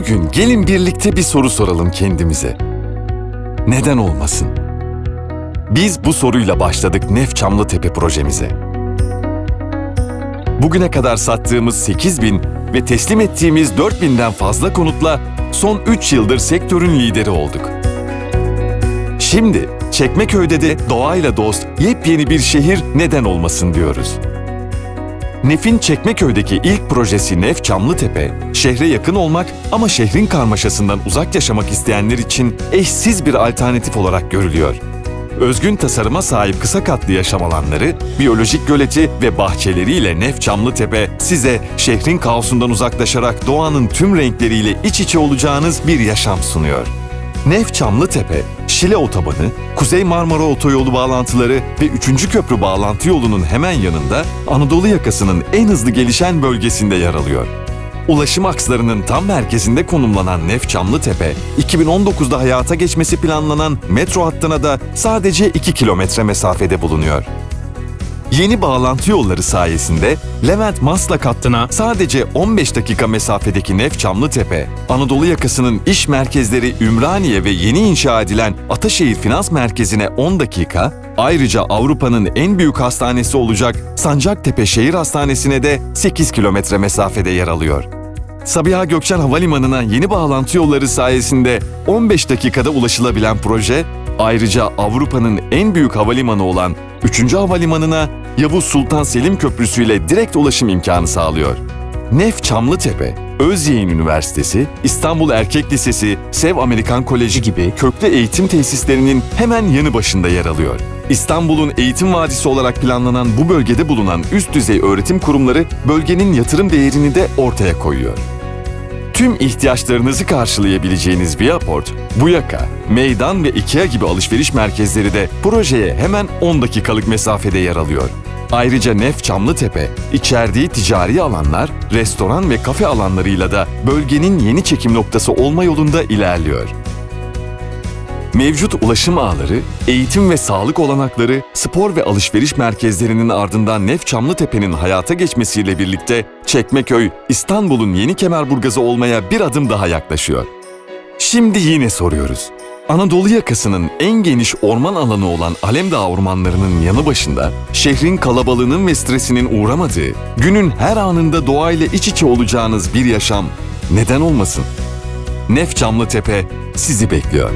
Bugün gelin birlikte bir soru soralım kendimize. Neden olmasın? Biz bu soruyla başladık Nef Çamlıtepe projemize. Bugüne kadar sattığımız 8000 ve teslim ettiğimiz 4000'den fazla konutla son 3 yıldır sektörün lideri olduk. Şimdi Çekmeköy'de de doğayla dost yepyeni bir şehir neden olmasın diyoruz. Nef'in Çekmeköy'deki ilk projesi Nef Çamlıtepe, şehre yakın olmak ama şehrin karmaşasından uzak yaşamak isteyenler için eşsiz bir alternatif olarak görülüyor. Özgün tasarıma sahip kısa katlı yaşam alanları, biyolojik göleti ve bahçeleriyle Nef Çamlıtepe size şehrin kaosundan uzaklaşarak doğanın tüm renkleriyle iç içe olacağınız bir yaşam sunuyor. Nef Çamlıtepe, Şile Otobanı, Kuzey Marmara Otoyolu bağlantıları ve 3. Köprü bağlantı yolunun hemen yanında Anadolu yakasının en hızlı gelişen bölgesinde yer alıyor. Ulaşım akslarının tam merkezinde konumlanan Nef Çamlıtepe, 2019'da hayata geçmesi planlanan metro hattına da sadece 2 kilometre mesafede bulunuyor. Yeni bağlantı yolları sayesinde Levent Maslak hattına sadece 15 dakika mesafedeki Nef Çamlıtepe, Anadolu yakasının iş merkezleri Ümraniye ve yeni inşa edilen Ataşehir Finans Merkezi'ne 10 dakika, ayrıca Avrupa'nın en büyük hastanesi olacak Sancaktepe Şehir Hastanesi'ne de 8 kilometre mesafede yer alıyor. Sabiha Gökçen Havalimanı'na yeni bağlantı yolları sayesinde 15 dakikada ulaşılabilen proje, ayrıca Avrupa'nın en büyük havalimanı olan 3. Havalimanı'na Yavuz Sultan Selim Köprüsü ile direkt ulaşım imkanı sağlıyor. Nef Çamlıtepe, Özyeğin Üniversitesi, İstanbul Erkek Lisesi, Sev Amerikan Koleji gibi köklü eğitim tesislerinin hemen yanı başında yer alıyor. İstanbul'un eğitim vadisi olarak planlanan bu bölgede bulunan üst düzey öğretim kurumları bölgenin yatırım değerini de ortaya koyuyor. Tüm ihtiyaçlarınızı karşılayabileceğiniz Viaport, Buyaka, Meydan ve Ikea gibi alışveriş merkezleri de projeye hemen 10 dakikalık mesafede yer alıyor. Ayrıca Nef Çamlıtepe, içerdiği ticari alanlar, restoran ve kafe alanlarıyla da bölgenin yeni çekim noktası olma yolunda ilerliyor. Mevcut ulaşım ağları, eğitim ve sağlık olanakları, spor ve alışveriş merkezlerinin ardından Nef Çamlıtepe'nin hayata geçmesiyle birlikte Çekmeköy, İstanbul'un yeni kemerburgazı olmaya bir adım daha yaklaşıyor. Şimdi yine soruyoruz. Anadolu yakasının en geniş orman alanı olan Alemdağ ormanlarının yanı başında, şehrin kalabalığının ve stresinin uğramadığı, günün her anında doğayla iç içe olacağınız bir yaşam neden olmasın? Nef Çamlıtepe sizi bekliyor.